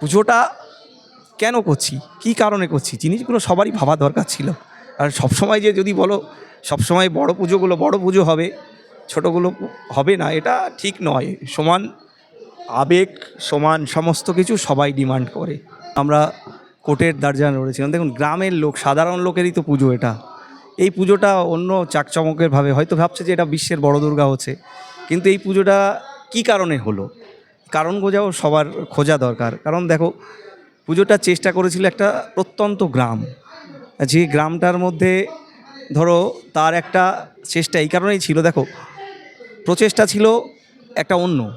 পুজোটা কেন করছি? কী কারণে করছি? জিনিসগুলো সবারই ভাবা দরকার ছিল। আর সবসময় যে যদি বলো, সবসময় বড় পুজোগুলো বড় পুজো হবে, ছোটোগুলো হবে না, এটা ঠিক নয়। সমান আবেগ, সমান সমস্ত কিছু সবাই ডিমান্ড করে। আমরা কোর্টের দার্জান রয়েছিলাম দেখুন, গ্রামের লোক, সাধারণ লোকেরই তো পুজো এটা। এই পুজোটা অন্য চাকচমকের ভাবে, হয়তো ভাবছে যে এটা বিশ্বের বড় দুর্গা হচ্ছে। কিন্তু এই পুজোটা কী কারণে হলো? কারণ খোঁজাও সবার খোঁজা দরকার। কারণ দেখো, পুজোটা চেষ্টা করেছিল একটা প্রত্যন্ত গ্রাম। যে গ্রামটার মধ্যে ধরো তার একটা চেষ্টা এই কারণেই ছিল, দেখো, প্রচেষ্টা ছিল একটা অন্য।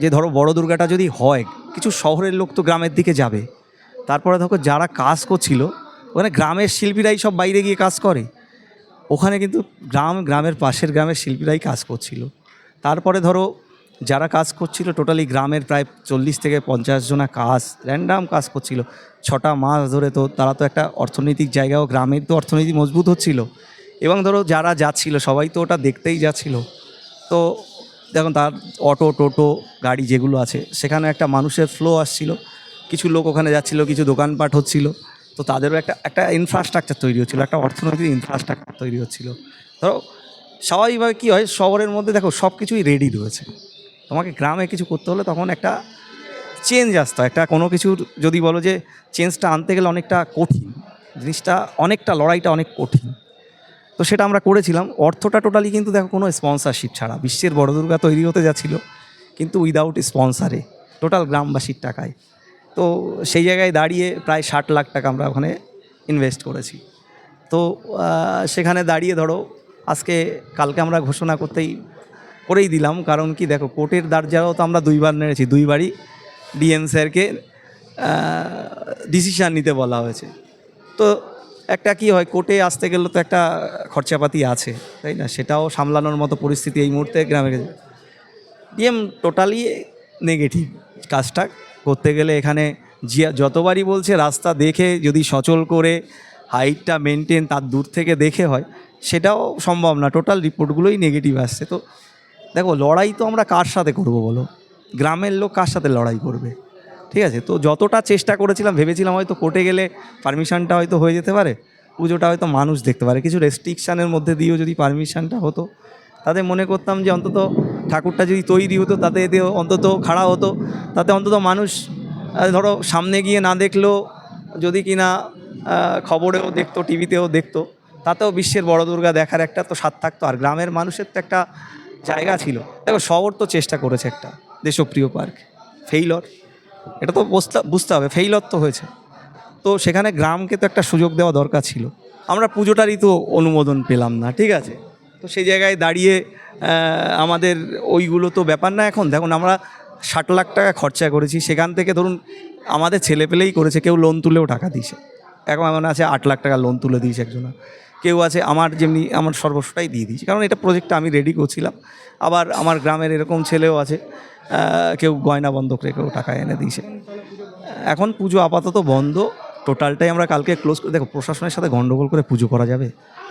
যে ধরো বড় দুর্গাটা যদি হয়, কিছু শহরের লোক তো গ্রামের দিকে যাবে। তারপরে দেখো যারা কাজ করছিল, ওখানে গ্রামের শিল্পীরাই সব বাইরে গিয়ে কাজ করে। ওখানে কিন্তু গ্রাম, গ্রামের পাশের গ্রামের শিল্পীরাই কাজ করছিল। তারপরে ধরো যারা কাজ করছিল টোটালি গ্রামের প্রায় চল্লিশ থেকে পঞ্চাশ জনা কাজ র্যান্ডাম কাজ করছিল। ছটা মাস ধরে তো তারা তো একটা অর্থনৈতিক জায়গাও, গ্রামের তো অর্থনীতি মজবুত হচ্ছিল। এবং ধরো যারা যাচ্ছিল, সবাই তো ওটা দেখতেই যাচ্ছিল। তো দেখুন, তার অটো, টোটো, গাড়ি যেগুলো আছে, সেখানে একটা মানুষের ফ্লো আসছিল। কিছু লোক ওখানে যাচ্ছিল, কিছু দোকানপাট হচ্ছিল। তো তাদেরও একটা একটা ইনফ্রাস্ট্রাকচার তৈরি হচ্ছিল, একটা অর্থনৈতিক ইনফ্রাস্ট্রাকচার তৈরি হচ্ছিল। ধরো, স্বাভাবিকভাবে কী হয়, শহরের মধ্যে দেখো সব কিছুই রেডি রয়েছে। তোমাকে গ্রামে কিছু করতে হলে তখন একটা চেঞ্জ আসতো একটা কোনো কিছুর যদি বলো যে চেঞ্জটা আনতে গেলে অনেকটা কঠিন, জিনিসটা অনেকটা, লড়াইটা অনেক কঠিন। তো সেটা আমরা করেছিলাম। অর্থটা টোটালি কিন্তু দেখো কোনো স্পন্সারশিপ ছাড়া। বিশ্বের বড় দুর্গা তৈরি হতে যাচ্ছিল, কিন্তু উইদাউট স্পন্সারে টোটাল গ্রামবাসীর টাকায়। তো সেই জায়গায় দাঁড়িয়ে প্রায় ষাট লাখ টাকা আমরা ওখানে ইনভেস্ট করেছি। তো সেখানে দাঁড়িয়ে ধরো, আজকে কালকে আমরা ঘোষণা করতেই করেই দিলাম, কারণ কি দেখো, কোর্টের দার্জাও তো আমরা দুইবার নেড়েছি, দুইবারই ডিএম স্যারকে ডিসিশান নিতে বলা হয়েছে। তো একটা কি হয়, কোর্টে আসতে গেলে তো একটা খরচাপাতি আছে, তাই না? সেটাও সামলানোর মতো পরিস্থিতি এই মুহূর্তে গ্রামে গেছে। ডিএম টোটালি নেগেটিভ কাজটা করতে গেলে এখানে জিয়া, যতবারই বলছে, রাস্তা দেখে যদি সচল করে হাইটটা মেনটেন তার দূর থেকে দেখে হয়, সেটাও সম্ভব না। টোটাল রিপোর্টগুলোই নেগেটিভ আসছে। তো দেখো, লড়াই তো আমরা কার সাথে করব বলো? গ্রামের লোক কার সাথে লড়াই করবে? ঠিক আছে? তো যতটা চেষ্টা করেছিলাম, ভেবেছিলাম হয়তো কোর্টে গেলে পারমিশনটা হয়তো হয়ে যেতে পারে, পুজোটা হয়তো মানুষ দেখতে পারে। কিছু রেস্ট্রিকশানের মধ্যে দিয়েও যদি পারমিশনটা হতো, তাতে মনে করতাম যে অন্তত ঠাকুরটা যদি তৈরি হতো, তাতে এতে অন্তত খাড়া হতো, তাতে অন্তত মানুষ ধরো, সামনে গিয়ে না দেখলেও যদি কিনা খবরেও দেখতো টিভিতেও দেখতো, তাতেও বিশ্বের বড় দুর্গা দেখার একটা তো স্বাদ থাকতো। আর গ্রামের মানুষের তো একটা জায়গা ছিল। দেখো, শহর তো চেষ্টা করেছে একটা, দেশপ্রিয় পার্ক। ফেইলর, এটা তো বুঝতে হবে, ফেইলর তো হয়েছে। তো সেখানে গ্রামকে তো একটা সুযোগ দেওয়া দরকার ছিল। আমরা পুজোটারই তো অনুমোদন পেলাম না, ঠিক আছে? তো সেই জায়গায় দাঁড়িয়ে আমাদের ওইগুলো তো ব্যাপার না এখন। দেখুন, আমরা ষাট লাখ টাকা খরচা করেছি। সেখান থেকে ধরুন, আমাদের ছেলে পেলেই করেছে, কেউ লোন তুলেও টাকা দিয়েছে। এখন এমন আছে আট লাখ টাকা লোন তুলে দিয়েছে একজনা। কেউ আছে, আমার যেমনি, আমার সর্বস্বটাই দিয়ে দিয়েছি। কারণ এটা প্রজেক্টটা আমি রেডি করছিলাম। আবার আমার গ্রামের এরকম ছেলেও আছে কেউ গয়না বন্ধক রেখেও টাকা এনে দিয়েছে। এখন পুজো আপাতত বন্ধ। টোটালটাই আমরা কালকে ক্লোজ করে, দেখো, প্রশাসনের সাথে গণ্ডগোল করে পুজো করা যাবে?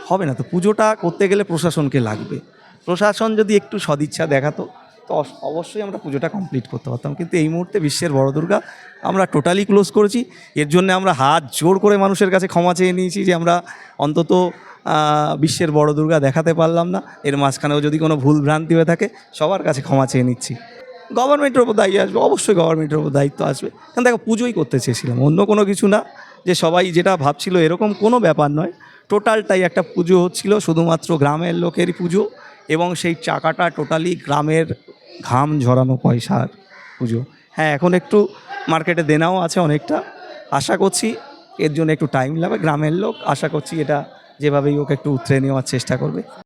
হবে না তো। পুজোটা করতে গেলে প্রশাসনকে লাগবে। প্রশাসন যদি একটু সদিচ্ছা দেখাতো তো অবশ্যই আমরা পুজোটা কমপ্লিট করতে পারতাম। কিন্তু এই মুহূর্তে বিশ্বের বড় দুর্গা আমরা টোটালি ক্লোজ করেছি। এর জন্য আমরা হাত জোর করে মানুষের কাছে ক্ষমা চেয়ে নিয়েছি যে আমরা অন্তত বিশ্বের বড় দুর্গা দেখাতে পারলাম না। এর মাঝখানেও যদি কোনো ভুল ভ্রান্তি হয়ে থাকে, সবার কাছে ক্ষমা চেয়ে নিচ্ছি। গভর্নমেন্টের ওপর দায়ী আসবে, অবশ্যই গভর্নমেন্টের ওপর দায়িত্ব আসবে। কারণ দেখো, পুজোই করতে চেয়েছিলাম, অন্য কোনো কিছু না। যে সবাই যেটা ভাবছিল এরকম কোনো ব্যাপার নয়। টোটালটাই একটা পুজো হচ্ছিল, শুধুমাত্র গ্রামের লোকেরই পুজো এবং সেই চাকাটা টোটালি গ্রামের ঘাম ঝরানো পয়সার পুজো। হ্যাঁ এখন একটু মার্কেটে দেনাও আছে অনেকটা। আশা করছি এর জন্য একটু টাইম লাগবে। গ্রামের লোক আশা করছি এটা যেভাবেই ওকে একটু উতরে নেওয়ার চেষ্টা করবে।